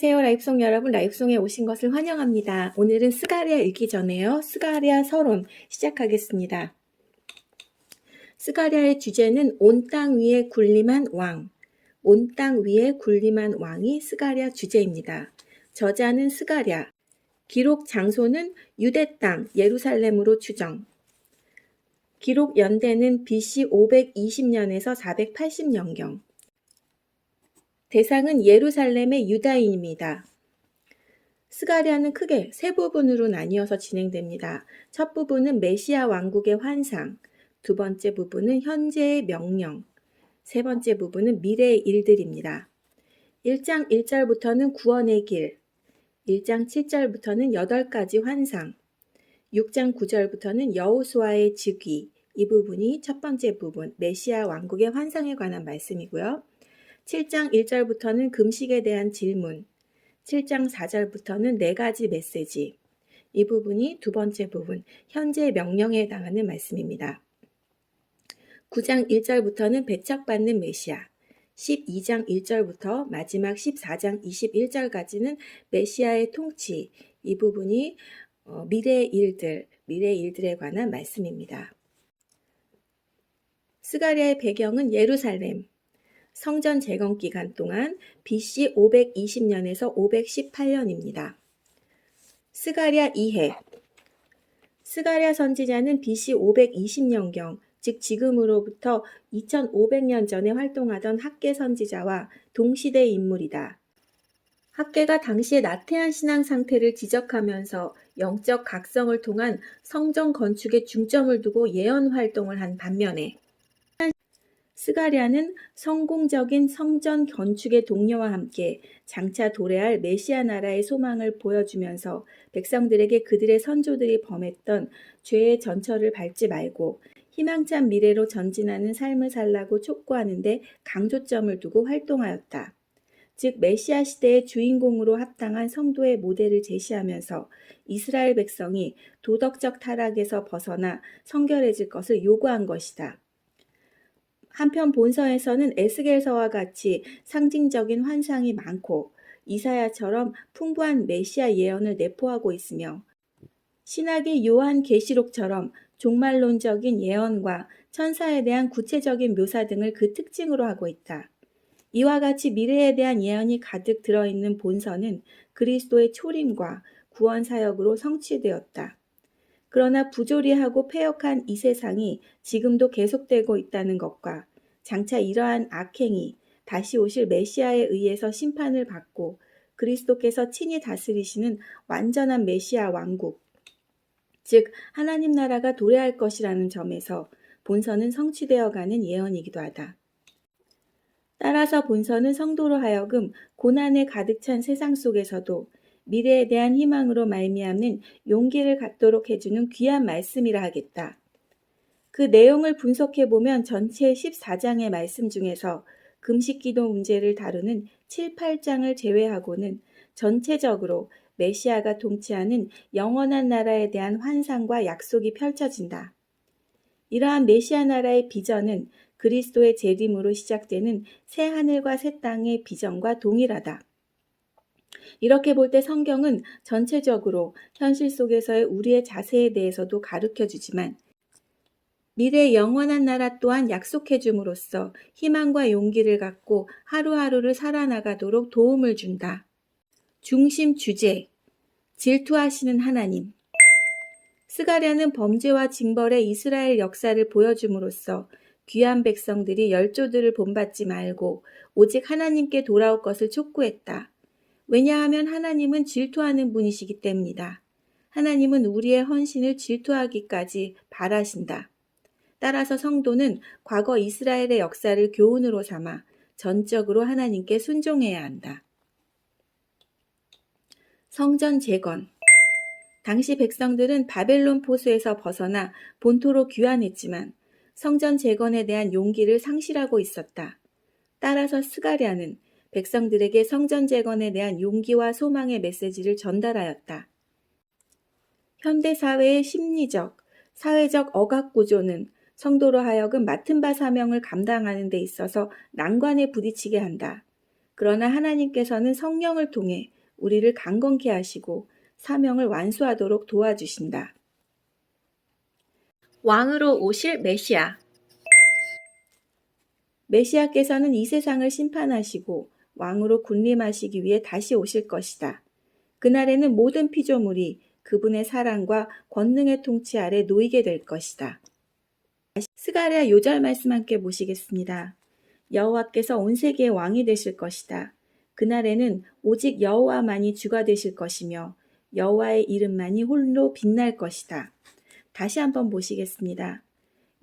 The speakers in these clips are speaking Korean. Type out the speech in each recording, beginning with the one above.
안녕하세요. 라이프송 여러분, 라이프송에 오신 것을 환영합니다. 오늘은 스가리아 읽기 전에요. 스가리아 서론 시작하겠습니다. 스가리아의 주제는 온 땅 위에 군림한 왕. 온 땅 위에 군림한 왕이 스가리아 주제입니다. 저자는 스가리아. 기록 장소는 유대 땅 예루살렘으로 추정. 기록 연대는 BC 520년에서 480년경. 대상은 예루살렘의 유다인입니다. 스가리아는 크게 세 부분으로 나뉘어서 진행됩니다. 첫 부분은 메시아 왕국의 환상, 두 번째 부분은 현재의 명령, 세 번째 부분은 미래의 일들입니다. 1장 1절부터는 구원의 길, 1장 7절부터는 8가지 환상, 6장 9절부터는 여호수아의 즉위, 이 부분이 첫 번째 부분, 메시아 왕국의 환상에 관한 말씀이고요. 7장 1절부터는 금식에 대한 질문, 7장 4절부터는 네 가지 메시지. 이 부분이 두 번째 부분, 현재 명령에 해당하는 말씀입니다. 9장 1절부터는 배척받는 메시아, 12장 1절부터 마지막 14장 21절까지는 메시아의 통치, 이 부분이 어, 미래의 일들, 미래의 일들에 관한 말씀입니다. 스가리아의 배경은 예루살렘, 성전 재건 기간 동안 BC 520년에서 518년입니다. 스가랴 2해 스가랴 선지자는 BC 520년경, 즉 지금으로부터 2500년 전에 활동하던 학계 선지자와 동시대 인물이다. 학계가 당시의 나태한 신앙 상태를 지적하면서 영적 각성을 통한 성전 건축에 중점을 두고 예언 활동을 한 반면에 스가랴는 성공적인 성전 건축의 동료와 함께 장차 도래할 메시아 나라의 소망을 보여주면서 백성들에게 그들의 선조들이 범했던 죄의 전철을 밟지 말고 희망찬 미래로 전진하는 삶을 살라고 촉구하는데 강조점을 두고 활동하였다. 즉 메시아 시대의 주인공으로 합당한 성도의 모델을 제시하면서 이스라엘 백성이 도덕적 타락에서 벗어나 성결해질 것을 요구한 것이다. 한편 본서에서는 에스겔서와 같이 상징적인 환상이 많고 이사야처럼 풍부한 메시아 예언을 내포하고 있으며 신학의 요한 계시록처럼 종말론적인 예언과 천사에 대한 구체적인 묘사 등을 그 특징으로 하고 있다. 이와 같이 미래에 대한 예언이 가득 들어있는 본서는 그리스도의 초림과 구원 사역으로 성취되었다. 그러나 부조리하고 폐역한 이 세상이 지금도 계속되고 있다는 것과 장차 이러한 악행이 다시 오실 메시아에 의해서 심판을 받고 그리스도께서 친히 다스리시는 완전한 메시아 왕국, 즉 하나님 나라가 도래할 것이라는 점에서 본서는 성취되어 가는 예언이기도 하다. 따라서 본서는 성도로 하여금 고난에 가득 찬 세상 속에서도 미래에 대한 희망으로 말미암는 용기를 갖도록 해주는 귀한 말씀이라 하겠다. 그 내용을 분석해 보면 전체 14장의 말씀 중에서 금식 기도 문제를 다루는 7, 8장을 제외하고는 전체적으로 메시아가 통치하는 영원한 나라에 대한 환상과 약속이 펼쳐진다. 이러한 메시아 나라의 비전은 그리스도의 재림으로 시작되는 새 하늘과 새 땅의 비전과 동일하다. 이렇게 볼 때 성경은 전체적으로 현실 속에서의 우리의 자세에 대해서도 가르쳐 주지만 미래 영원한 나라 또한 약속해 줌으로써 희망과 용기를 갖고 하루하루를 살아나가도록 도움을 준다. 중심 주제 질투하시는 하나님 스가랴는 범죄와 징벌의 이스라엘 역사를 보여줌으로써 귀한 백성들이 열조들을 본받지 말고 오직 하나님께 돌아올 것을 촉구했다. 왜냐하면 하나님은 질투하는 분이시기 때문이다. 하나님은 우리의 헌신을 질투하기까지 바라신다. 따라서 성도는 과거 이스라엘의 역사를 교훈으로 삼아 전적으로 하나님께 순종해야 한다. 성전 재건 당시 백성들은 바벨론 포수에서 벗어나 본토로 귀환했지만 성전 재건에 대한 용기를 상실하고 있었다. 따라서 스가랴는 백성들에게 성전 재건에 대한 용기와 소망의 메시지를 전달하였다. 현대 사회의 심리적, 사회적 억압 구조는 성도로 하여금 맡은 바 사명을 감당하는 데 있어서 난관에 부딪히게 한다. 그러나 하나님께서는 성령을 통해 우리를 강건케 하시고 사명을 완수하도록 도와주신다. 왕으로 오실 메시아 메시아께서는 이 세상을 심판하시고 왕으로 군림하시기 위해 다시 오실 것이다. 그날에는 모든 피조물이 그분의 사랑과 권능의 통치 아래 놓이게 될 것이다. 스가랴 요절 말씀 함께 보시겠습니다. 여호와께서 온 세계의 왕이 되실 것이다. 그날에는 오직 여호와만이 주가 되실 것이며 여호와의 이름만이 홀로 빛날 것이다. 다시 한번 보시겠습니다.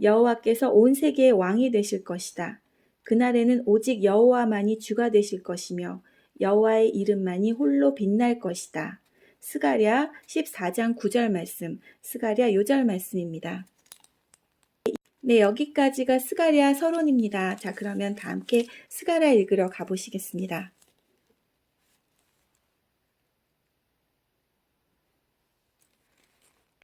여호와께서 온 세계의 왕이 되실 것이다. 그날에는 오직 여호와만이 주가 되실 것이며 여호와의 이름만이 홀로 빛날 것이다. 스가랴 14장 9절 말씀, 스가랴 요절 말씀입니다. 네, 여기까지가 스가랴 서론입니다. 자, 그러면 다 함께 스가랴 읽으러 가보시겠습니다.